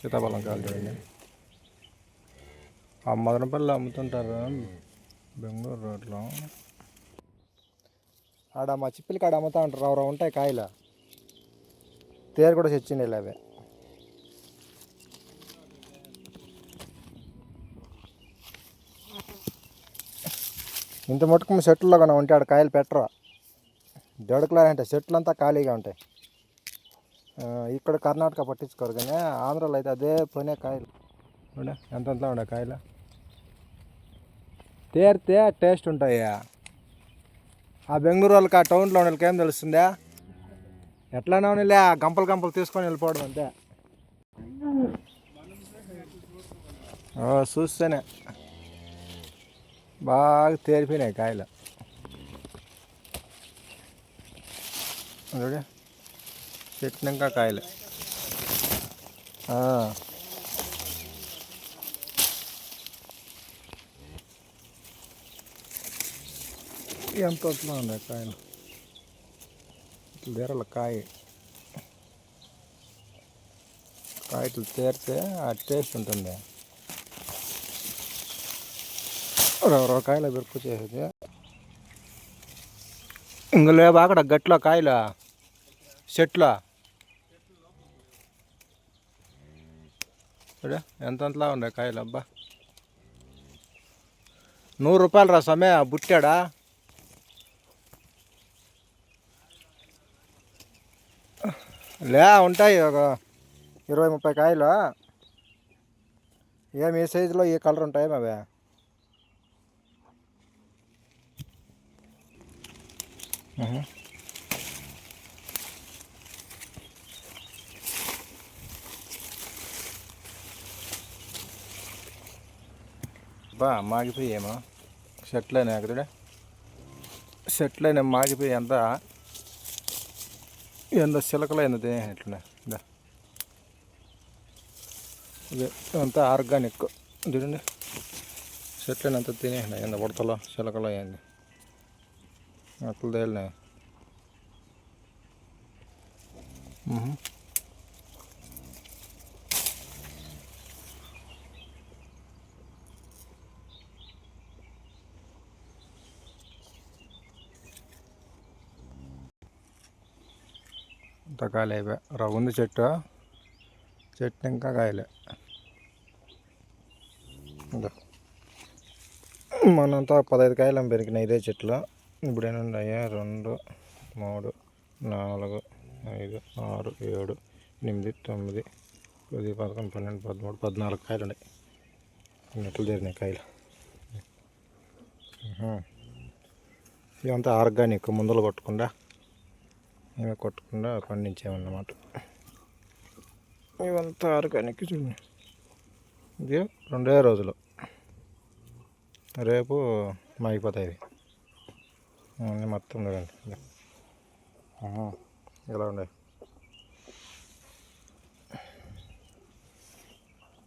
సీతాఫలం కాయలు చూడండి. ఆ మదనపల్లి అమ్ముతుంటారు బెంగళూరు రోడ్లో. ఆడ మా చిప్పిలి కాడ అమ్ముతా ఉంటారు. రవ ఉంటాయి కాయలు. తేరు కూడా తెచ్చిండే అవి. ఇంత మటుకు మీ చెట్లలో ఉంటే ఆడ కాయలు పెట్టరా? దొడకలారంటే అంటే చెట్లు అంతా ఖాళీగా ఉంటాయి. ఇక్కడ కర్ణాటక పట్టించుకోరు కానీ ఆంధ్రాలో అయితే అదే పనే కాయలు. ఉండే? ఎంత ఉండే కాయలు? తేరితే టేస్ట్ ఉంటాయా? ఆ బెంగళూరు వాళ్ళకి ఆ టౌన్లో ఉన్న వాళ్ళకి ఏం తెలుస్తుందా? ఎట్లానే ఉన్నలే ఆ గంపలు గంపలు తీసుకొని వెళ్ళిపోవడం అంతే. చూస్తేనే. బాగా తేరిపోయినాయి కాయలు. చూడు కాయలు. ఎంత వస్తున్నా కాయలు ఇట్లా ధరల కాయ కాయ. ఇట్లా తేరితే ఆ టేస్ట్ ఉంటుంది. రవ కాయలు బిరుపు చేసేది. ఇంక లేవా అక్కడ గట్లో కాయలు? చెట్లు? చూడా ఎంతంతలా ఉన్నాయి కాయలు అబ్బా. నూరు రూపాయలు రా సమయ బుట్టాడా? లే ఉంటాయి ఒక ఇరవై ముప్పై కాయలు. ఏం ఏ సైజులో ఏ కలర్ ఉంటాయి అవి మ్మ్. అబ్బా మాగిపోయేమో షర్ట్లైనా అక్కడ షర్ట్లైనా మాగిపోయి ఎంత ఎంత చిలకలైనది ఎట్లా ఇదా అంతా ఆర్గానిక్. చూడండి. చెట్లను అంతా తినేసినా ఎంత ఉడతలో చిలకలో అయింది అట్లా తేలినాయి. అంతా ఇంత కాయలు రవ్వ ఉంది చెట్టు చెట్టు ఇంకా కాయలే. మనంతా పదహైదు కాయలు పెరిగినాయి ఇదే చెట్లు ఇప్పుడు ఎన్ని ఉన్నాయా రెండు మూడు నాలుగు ఐదు ఆరు ఏడు ఎనిమిది తొమ్మిది పది పదకొండు పన్నెండు పదమూడు పద్నాలుగు కాయలు ఉన్నాయి. నెట్లు జరిగినాయి కాయలు. ఇవంతా ఇదంతా ఆర్గానిక్ ముందలు కొట్టకుండా మేమే కొట్టకుండా పండించామన్నమాట. ఇవంతా ఆర్గానిక్ చూడండి. ఇది రెండే రోజులు. రేపు మాగిపోతాయి ఇవి. మొత్తం చూడండి. ఇలా ఉన్నాయి?